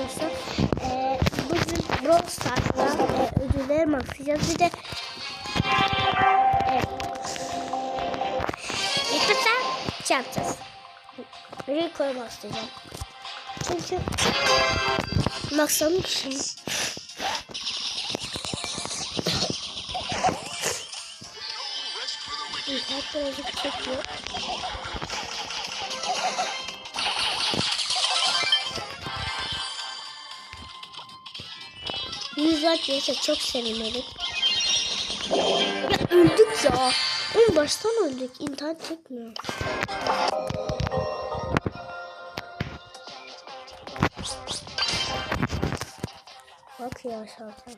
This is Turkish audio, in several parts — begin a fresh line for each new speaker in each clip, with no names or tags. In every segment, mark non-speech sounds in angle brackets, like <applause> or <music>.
arkadaşlar. Ee, bugün Brawl Stars'la e, ödüllerimi atacağız. Bir de evet. YouTube'da şey yapacağız. Rico'ya bastıracağım. Çünkü maksamı kişiyim. Hatta çok iyi. 100 like gelirse çok sevinirim. Ya öldük ya. Oğlum baştan öldük. İnternet çekmiyor. Bak ya şarkı.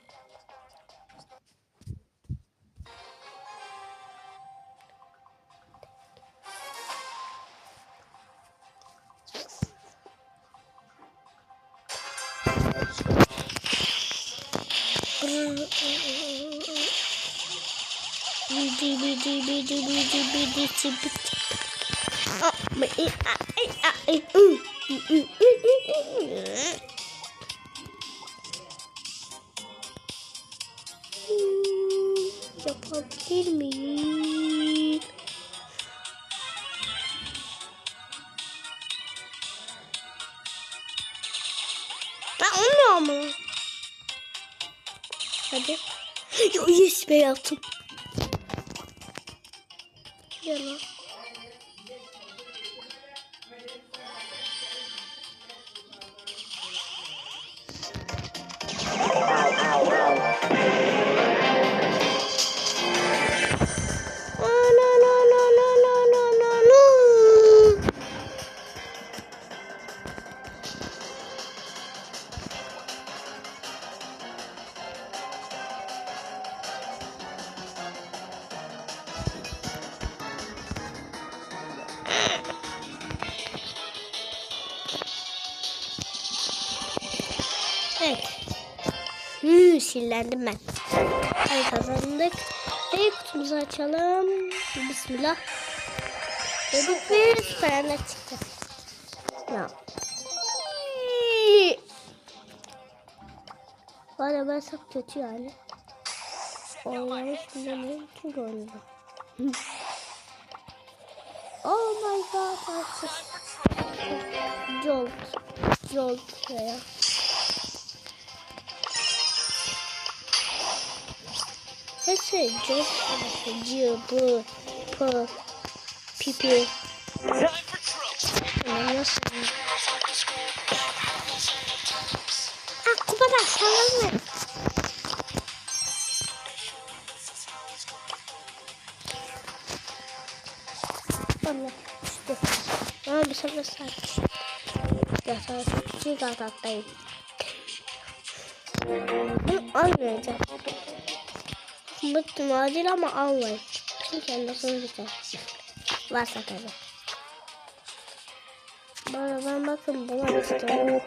Bidi bidi bidi bidi bidi bidi. Yapabilir miyim? Ben olmuyor mu? Hadi. Yes be yaptım. Gel lan. Evet. Hmm, sinirlendim ben. Hadi kazandık. Ve kutumuzu açalım. Bismillah. Dedik ve süperler çıktı. Ya. Valla ben çok kötü yani. Oynamış bilemiyorum çünkü oynadım. <laughs> oh my god. Jolt. Jolt ya. Her şey Jolt. C, B, P, Pipi. Ne nasıl? Ah kupada sallanma. Allah işte. Ama bir sefer saat. Ya saat iki katattayım. Bunu almayacağım. Bıktım acil ama almayın. Çünkü sonu güzel. Varsa tabii. Bana ben bakın buna istiyorum. Evet,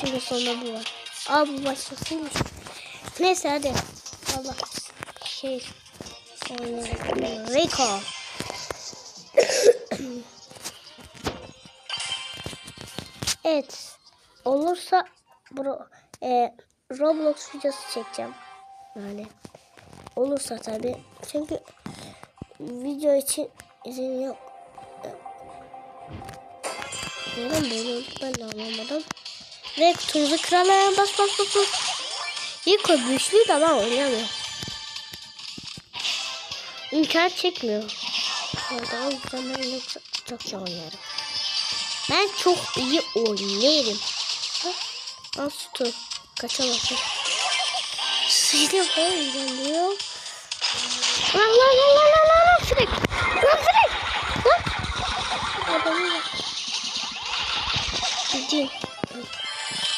çünkü sonunda bu var. Aa bu başkasıymış. Neyse hadi. Allah. Şey. Rico. evet. Olursa bro, e, Roblox videosu çekeceğim. Yani olursa tabi. Çünkü video için izin yok. Neden böyle oldu ben de anlamadım. Ve kutumuzu kıralım. Bas bas bas bas. İlk o güçlüydü ama oynamıyor. İnternet çekmiyor. Orada o yüzden ben çok, iyi oynarım. Ben çok iyi oynarım. Al sütü. Kaçamazsın. Suyla oynanıyor. Lan lan lan lan lan lan lan. Lan Frank. Lan. Adamı bak. Gidiyor.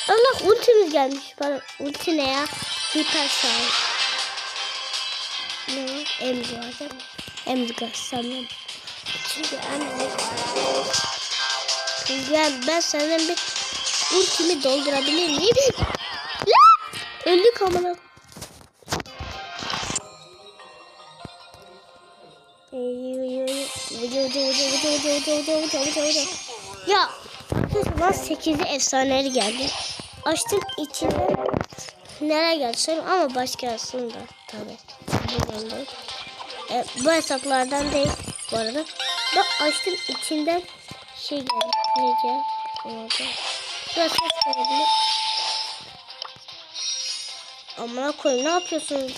Allah ultimiz gelmiş. Bana ulti ne ya? Hiper sağlık. Ne var? Emzi var değil mi? Emzi sanırım. Çünkü emzi. Çünkü ben, senden bir ultimi doldurabilir miyim? Öldük amına. Ya. Lan 8'i efsaneleri geldi. açtım içinde nereye geldi söyleyeyim ama başka aslında tabi. E, bu hesaplardan değil bu arada. Ben açtım içinden şey geldi. Nece? Orada. Biraz ses geldi. Amına koyayım ne yapıyorsun?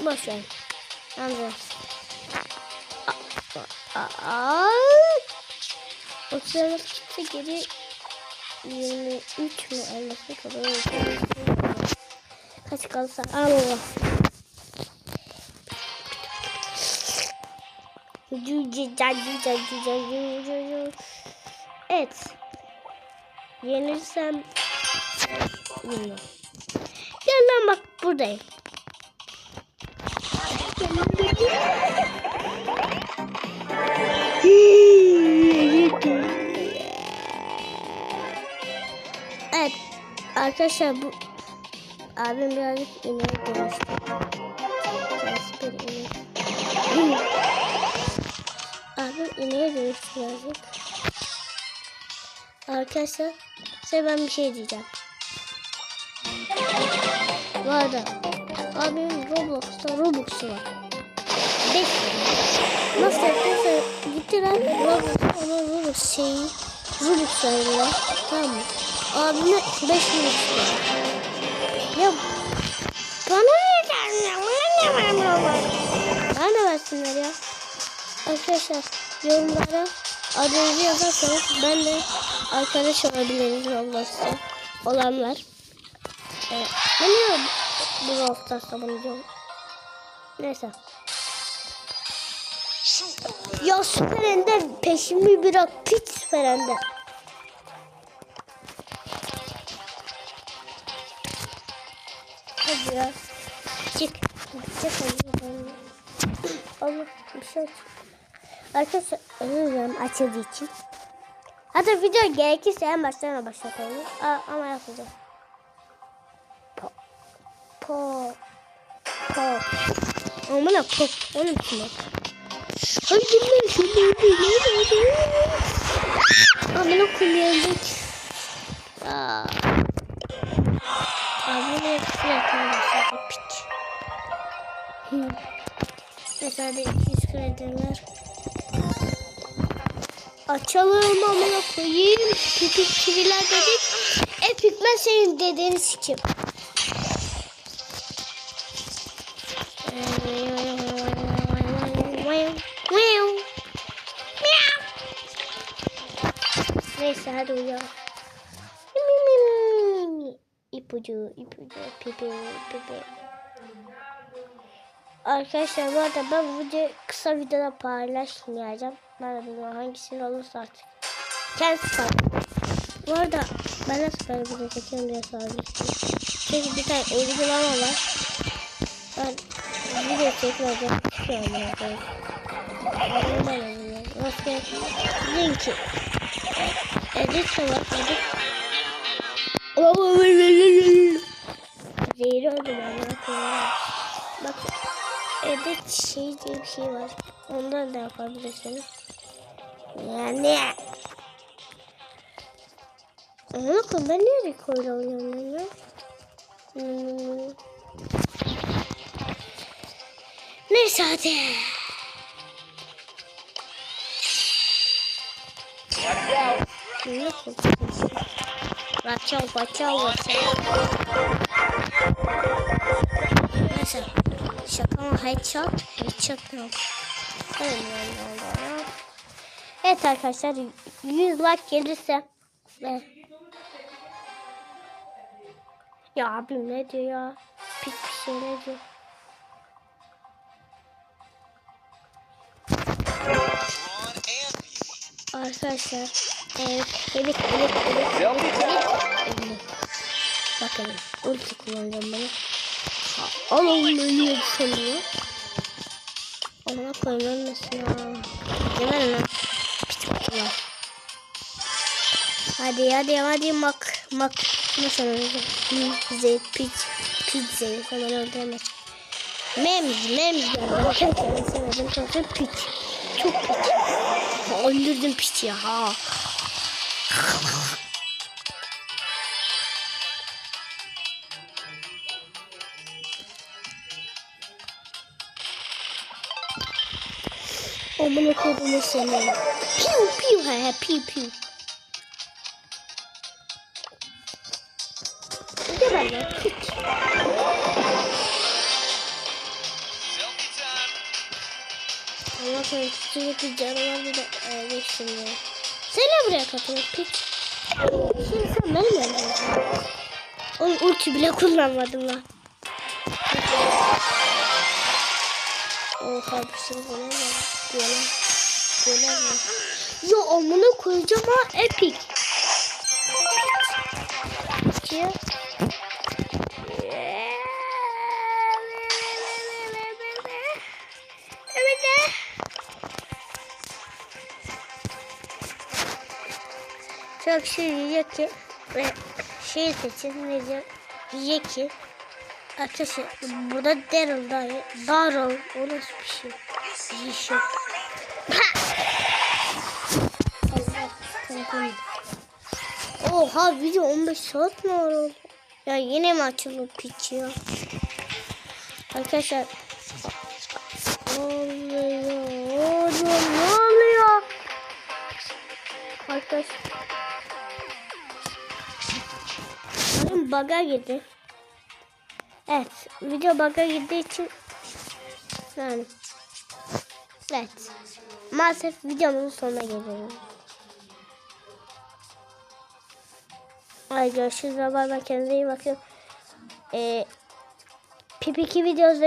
Boş ver. Anladım. Aa, o sırada çıktı geri 23 mü elması kadar Kaç kalsa Allah. Evet. Yenirsem bilmiyorum. Lan bak buradayım. Arkadaşlar bu abim birazcık. Kendisi bir inek. abim ineğe dönüştü birazcık. Arkadaşlar size ben bir şey diyeceğim. Bu arada abimin Roblox'ta Robux'u var. 5 Nasıl yaptıysa gittiler Roblox'ta ona Robux şeyi Robux verdiler. Tamam mı? Abime 5 Robux var. Ya bana ne vermiyor? Bana ne vermiyorlar? Bana ne versinler ya? Arkadaşlar yorumlara adınızı yazarsanız ben de arkadaş olabiliriz Roblox'ta olanlar. Evet. Ben niye bu bunu diyorum? Neyse. Ya Süper Ender peşimi bırak piç Süper Ender. Ya. Çık. Çık hadi. Allah bir şey aç. Arkadaşlar özür dilerim açıldığı için. Hatta video gerekirse en baştan başlatalım. Aa, ama yapacağım. Po. Po. Po. Amına pop. Onun için bak. Hadi dinle şunu. Amına koyayım. Aa. Amına koyayım. Piç. Hı. Mesela de 200 krediler. Açalım amına koyayım. Pipik çiviler dedik. E pigmen senin dediğini sikim. Neyse hadi uyuyalım. İpucu. Arkadaşlar bu arada ben bu kısa videoda paylaşmayacağım. Ben de bilmiyorum hangisini olursa artık. Kendisi kaldı. Bu arada ben nasıl böyle video çekiyorum diye sormuştum. Çünkü bir tane uygulama var. Ben video çekmeyeceğim. Çıkıyorum arkadaşlar. Ben bilmiyorum. Nasıl linki. Edit de var. Edit. Zehri öldüm anlatayım. Bak edit şey diye bir şey var. Ondan da yapabilirsiniz. Yani. Ama ben niye rekorla oynuyorum ya? Hmm. Neyse hadi. Ne? Watch out, watch out, watch out. Neyse. Şaka mı? Headshot. Headshot oldu? Evet, arkadaşlar 100 like gelirse evet. Ya abim ne diyor ya? Pis bir şey ne diyor? Arkadaşlar evet elik elik elik elik elik elik Bakın ulti kullanacağım bunu. Al oğlum ölüyor sanıyor. Ona koyayım ölmesin ha. Geberin lan. Pis kutular. Hadi hadi hadi mak mak. Nasıl öldüreceğim? Pizza piz pizzayı hemen öldüremez. Mems mems geldi. Arkadaşlar sevmedim çok piç. Çok piç. Öldürdüm piç ya ha. Amına kodumu Pew Piu piu he he piu piu. Geber lan piç. Allah korusun sürekli canavar bir de ölmek şimdi. Sen ne buraya katılın piç? Şimdi sen benim yanımda. Oğlum ulti bile kullanmadım lan. Oha bir şey ne? Göler. Göler mi? Ya amına koyacağım ha epic. Ya. Çok şey yiyecek ki ve şey seçin ne diyor? Yiyecek ki Arkadaşlar burada Daryl dayı. Daryl. O nasıl bir şey? Allah korkunç. Oha video 15 saat mi var oldu? Ya yine mi açıldı piç? Arkadaşlar. Ne oluyor? Ne oluyor? Arkadaşlar. Bug'a girdi. Evet, video bug'a girdiği için yani evet. Maalesef videomuzun sonuna geliyoruz. Ay görüşürüz. Bye bye. Kendinize iyi bakın. Ee, Pipiki videosu